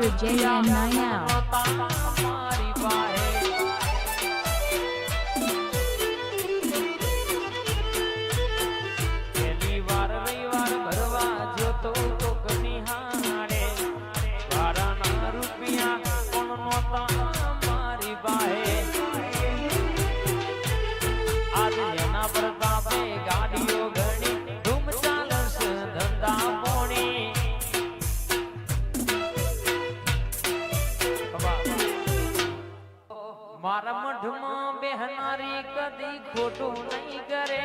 for J and Nine મારા મઢમાં બેહનારી કદી ખોટું નહીં કરે.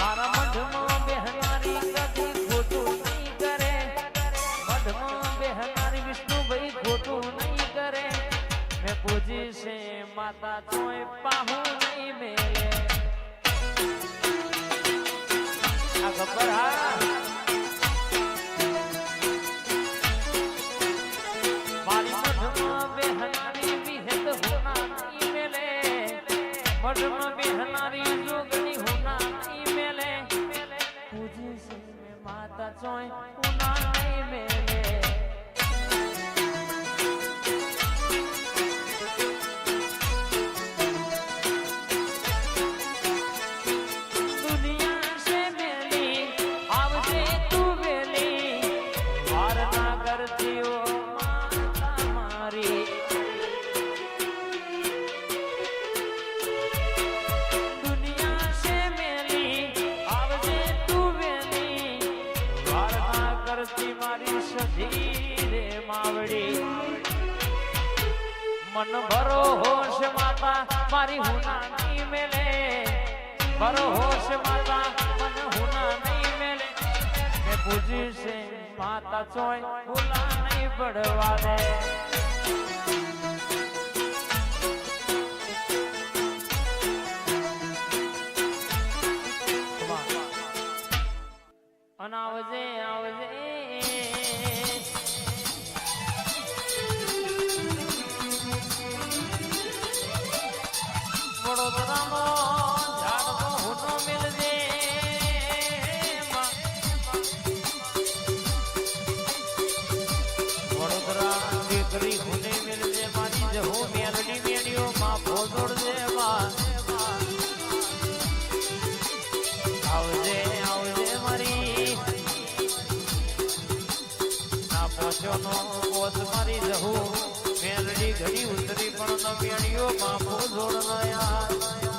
મારા મઢમાં બેહનારી કદી ખોટું નહીં કરે. મઢમાં બેહનારી વિષ્ણુભાઈ ખોટું નહીં કરે. મેં પૂજી છે માતા તોય પાહુ નહીં મેલે. આ ખબર હા? મઢમાં બેહનારી જોગણી હોના નહીં મેલે. પૂજી છે માતા ચોય સધી રે માવડી. મન ભરો હોશ માતા, મારી હુના નહીં મેલે. ભરો હોશ માતા, મન હુના નહીં મેલે. મેં પૂજી છે માતા ચોય ભૂલા નહીં પડવા દે આવજે આવજે. ના પહોંચ્યો પોત મારી જહુ. મેલડી ઘડી ઉતરી પણ ન મેળ્યો બાપુ જોડ નયા.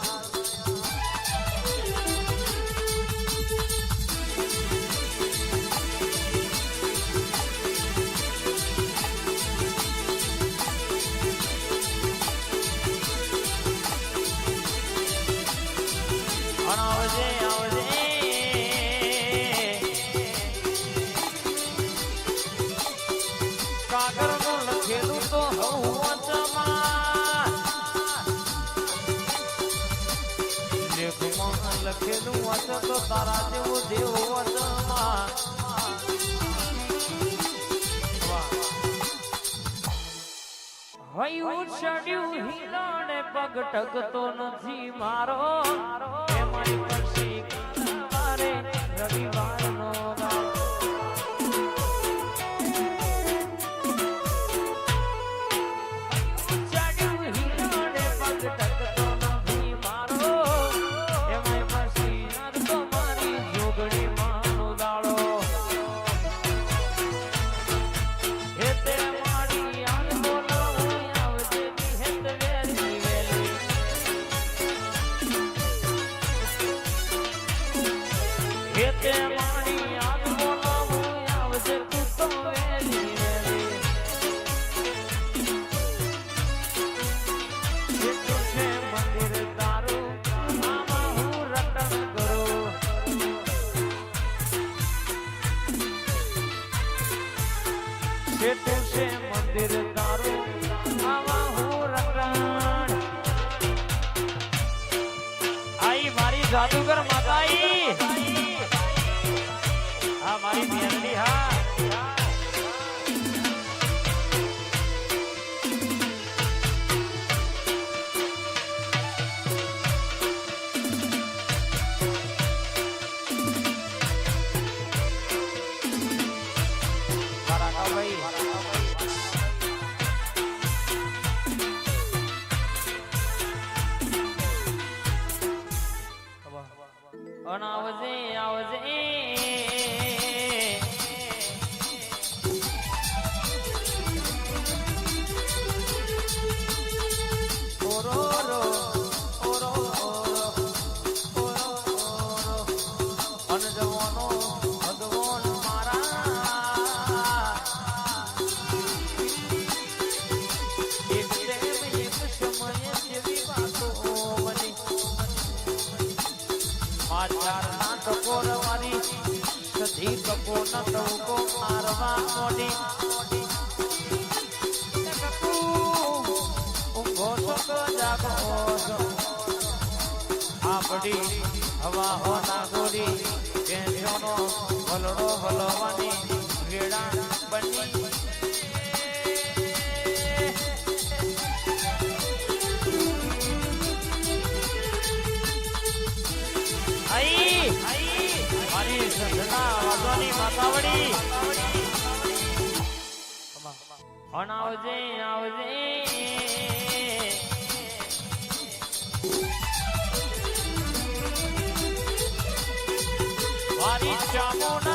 તારા જેવું દેવ વાંચમાં હયું ચડ્યું હિલોને પગ ટકતો નથી મારો. એ મારી પછી કાલે જેટલું છે મંદિર તારું આમાં હું રટણ આઈ મારી જાદુગર માતાઈ મારી ટવકો મારવા મોડી ઊંઘો છો તો જાગો છો આપડી હવા બની મારી સંધના મારી ચામુના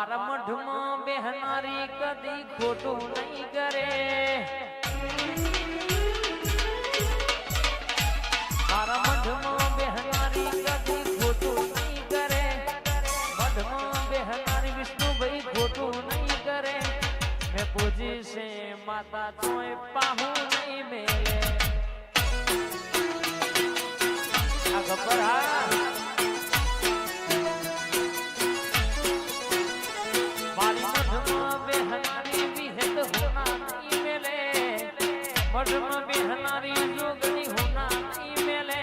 મારા મઢમાં બેહનારી કદી ખોટું નહીં કરે. મારા મઢમાં બેહનારી કદી ખોટું નહીં કરે. મઢમાં બેહનારી વિષ્ણુભાઈ ખોટું નહીં કરે. મેં પૂજી છે માતા તોય પાહું નહીં મેલે. આ મઢમાં બેહનારી જોગણી હોના નહીં મેલે.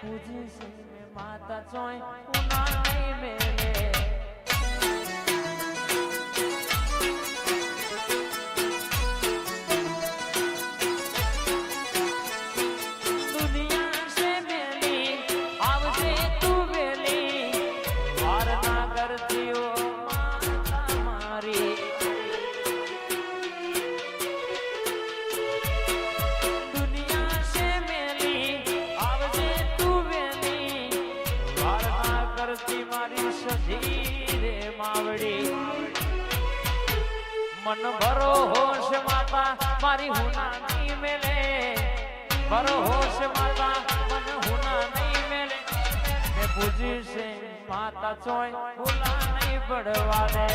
પૂજી છે માતા ચોય હોના મન ભરો હોશ માતા, મારી હુના નહીં મેલે. ભરો હોશ માતા, મન હુના નહીં મેલે. મે પૂજી છે માતા ચોય હુલા નહીં પડવા દે